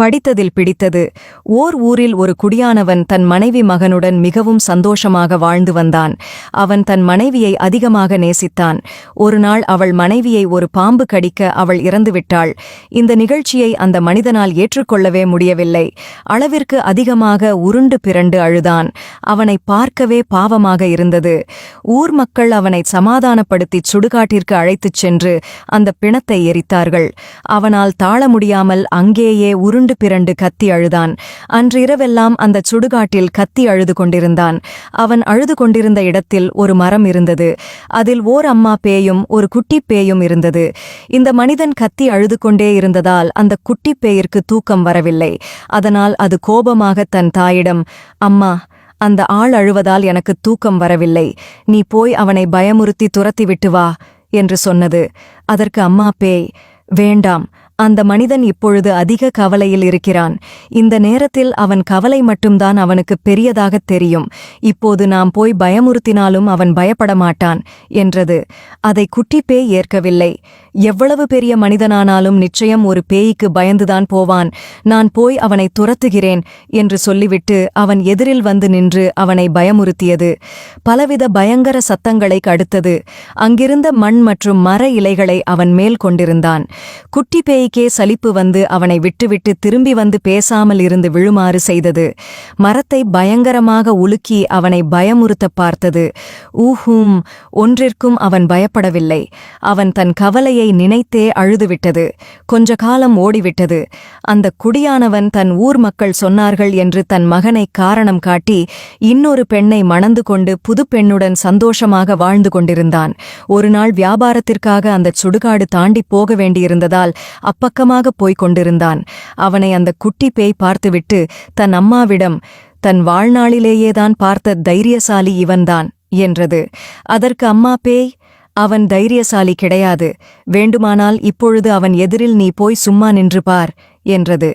படித்ததில் பிடித்தது. ஓர் ஊரில் ஒரு குடியானவன் தன் மனைவி மகனுடன் மிகவும் சந்தோஷமாக வாழ்ந்து வந்தான். அவன் தன் மனைவியை அதிகமாக நேசித்தான். ஒரு நாள் அவள் மனைவியை ஒரு பாம்பு கடிக்க அவள் இறந்துவிட்டாள் இந்த நிகழ்ச்சியை அந்த மனிதனால் ஏற்றுக்கொள்ளவே முடியவில்லை. அளவிற்கு அதிகமாக உருண்டு பிறண்டு அழுதான். அவனை பார்க்கவே பாவமாக இருந்தது. ஊர் மக்கள் அவனை சமாதானப்படுத்தி சுடுகாட்டிற்கு அழைத்துச் சென்று அந்த பிணத்தை எரித்தார்கள். அவனால் தாழ முடியாமல் அங்கேயே உருண்டு பிறண்டு கத்தி அழுதான். அன்றிரவெல்லாம் அந்த சுடுகாட்டில் கத்தி அழுது கொண்டிருந்தான். அவன் அழுது கொண்டிருந்த இடத்தில் ஒரு மரம் இருந்தது. அதில் ஓர் அம்மா பேயும் ஒரு குட்டி பேயும் இருந்தது. இந்த மனிதன் கத்தி அழுது கொண்டே இருந்ததால் அந்த குட்டி பேயிற்கு தூக்கம் வரவில்லை. அதனால் அது கோபமாக தன் தாயிடம் அம்மா அந்த ஆள் அழுவதால் எனக்கு தூக்கம் வரவில்லை. நீ போய் அவனை பயமுறுத்தி துரத்திவிட்டு வா என்று சொன்னது. அதற்கு அம்மா பேய் வேண்டாம் அந்த மனிதன் இப்பொழுது அதிக கவலையில் இருக்கிறான். இந்த நேரத்தில் அவன் கவலை மட்டும்தான் அவனுக்கு பெரியதாகத் தெரியும். இப்போது நாம் போய் பயமுறுத்தினாலும் அவன் பயப்பட மாட்டான் என்றது. அதை குட்டிப்பே ஏற்கவில்லை. எவ்வளவு பெரிய மனிதனானாலும் நிச்சயம் ஒரு பேய்க்கு பயந்துதான் போவான். நான் போய் அவனை துரத்துகிறேன் என்று சொல்லிவிட்டு அவன் எதிரில் வந்து நின்று அவனை பயமுறுத்தியது. பலவித பயங்கர சத்தங்களை கடுத்தது. அங்கிருந்த மண் மற்றும் மர இலைகளை அவன் மேல் கொண்டிருந்தான். குட்டி பேய்க்கே சலிப்பு வந்து அவனை விட்டுவிட்டு திரும்பி வந்து பேசாமல் இருந்து விழுமாறு செய்தது. மரத்தை பயங்கரமாக உலுக்கி அவனை பயமுறுத்த பார்த்தது. ஊஹூம் ஒன்றிற்கும் அவன் பயப்படவில்லை. அவன் தன் கவலையை நினைத்தே அழுதுவிட்டது. கொஞ்ச காலம் ஓடிவிட்டது. அந்த குடியானவன் தன் ஊர் மக்கள் சொன்னார்கள் என்று தன் மகனை காரணம் காட்டி இன்னொரு பெண்ணை மணந்து கொண்டு புது பெண்ணுடன் சந்தோஷமாக வாழ்ந்து கொண்டிருந்தான். ஒருநாள் வியாபாரத்திற்காக அந்தச் சுடுகாடு தாண்டி போக வேண்டியிருந்ததால் அப்பக்கமாக போய்க் கொண்டிருந்தான். அவனை அந்த குட்டி பேய் பார்த்துவிட்டு தன் அம்மாவிடம் தன் வாழ்நாளிலேயேதான் பார்த்த தைரியசாலி இவன்தான் என்றது. அதற்கு அம்மா பேய் அவன் தைரியசாலி கிடையாது. வேண்டுமானால் இப்பொழுது அவன் எதிரில் நீ போய் சும்மா நின்று பார் என்றது.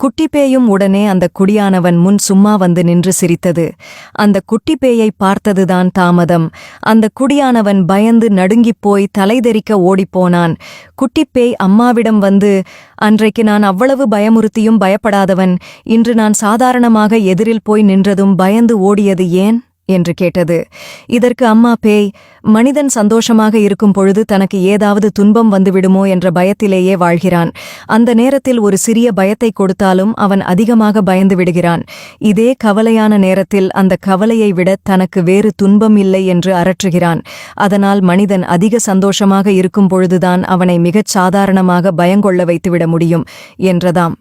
குட்டிப்பேயும் உடனே அந்த குடியானவன் முன் சும்மா வந்து நின்று சிரித்தது. அந்த குட்டிப்பேயை பார்த்ததுதான் தாமதம். அந்த குடியானவன் பயந்து நடுங்கிப் போய் தலைதெறிக்க ஓடிப்போனான் குட்டிப்பேய் அம்மாவிடம் வந்து அன்றைக்கு நான் அவ்வளவு பயமுறுத்தியும் பயப்படாதவன். இன்று நான் சாதாரணமாக எதிரில் போய் நின்றதும் பயந்து ஓடியது ஏன்? என்று கேட்டது. இதற்கு அம்மா பேய் மனிதன் சந்தோஷமாக இருக்கும் பொழுது தனக்கு ஏதாவது துன்பம் வந்துவிடுமோ என்ற பயத்திலேயே வாழ்கிறான். அந்த நேரத்தில் ஒரு சிறிய பயத்தை கொடுத்தாலும் அவன் அதிகமாக பயந்து விடுகிறான். இதே கவலையான நேரத்தில் அந்த கவலையை விட தனக்கு வேறு துன்பம் இல்லை என்று அரற்றுகிறான். அதனால் மனிதன் அதிக சந்தோஷமாக இருக்கும் பொழுதுதான் அவனை மிகச் சாதாரணமாக பயங்கொள்ள வைத்துவிட முடியும் என்றதாம்.